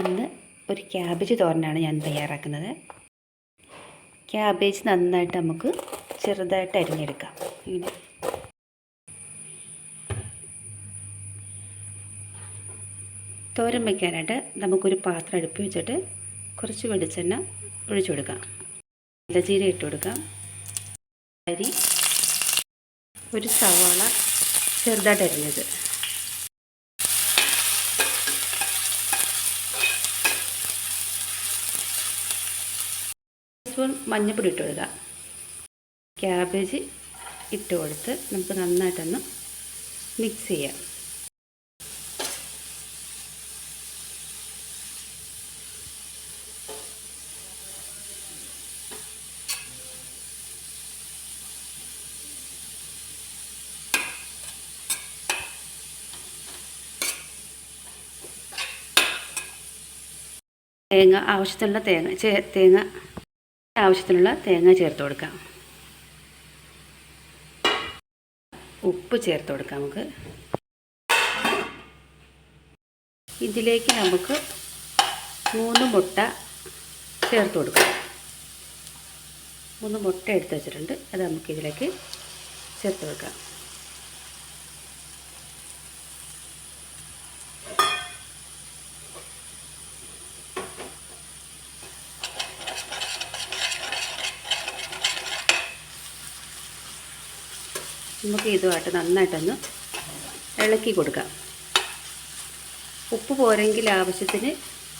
ഇന്ന് ഒരു ക്യാബേജ് തോരനാണ് ഞാൻ തയ്യാറാക്കുന്നത്. ക്യാബേജ് നന്നായിട്ട് നമുക്ക് ചെറുതായിട്ട് അരിഞ്ഞെടുക്കാം. ഇങ്ങനെ. തോരൻ വയ്ക്കാനായിട്ട് നമുക്കൊരു പാത്രം അടുപ്പ് വെച്ചിട്ട് കുറച്ച് വെളിച്ചെണ്ണ ഒഴിച്ചു കൊടുക്കാം. ഇലജീര ഇട്ട് കൊടുക്കാം. അരി. ഒരു സവാള ചെറുതായിട്ട് അരിഞ്ഞത്. സ്പൂൺ മഞ്ഞൾപ്പൊടി ഇട്ട് കൊടുക്കുക. ക്യാബേജ് ഇട്ട് കൊടുത്ത് നമുക്ക് നന്നായിട്ടൊന്ന് മിക്സ് ചെയ്യാം. തേങ്ങ ആവശ്യത്തിനുള്ള തേങ്ങ തേങ്ങ ആവശ്യത്തിനുള്ള തേങ്ങ ചേർത്ത് കൊടുക്കാം. ഉപ്പ് ചേർത്ത് കൊടുക്കാം നമുക്ക്. ഇതിലേക്ക് നമുക്ക് മൂന്ന് മുട്ട ചേർത്ത് കൊടുക്കാം. മൂന്ന് മുട്ട എടുത്ത് വെച്ചിട്ടുണ്ട്. അത് നമുക്ക് ഇതിലേക്ക് ചേർത്ത് വെക്കാം. നമുക്ക് ഇതുമായിട്ട് നന്നായിട്ടൊന്ന് ഇളക്കി കൊടുക്കാം. ഉപ്പ് പോരെങ്കിൽ ആവശ്യത്തിന്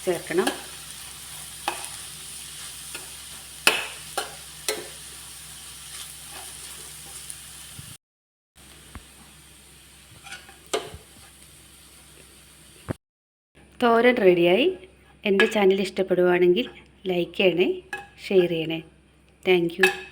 ചേർക്കണം. തോരൻ റെഡിയായി. എന്റെ ചാനൽ ഇഷ്ടപ്പെടുവാണെങ്കിൽ ലൈക്ക് ചെയ്യണേ ഷെയർ ചെയ്യണേ. താങ്ക്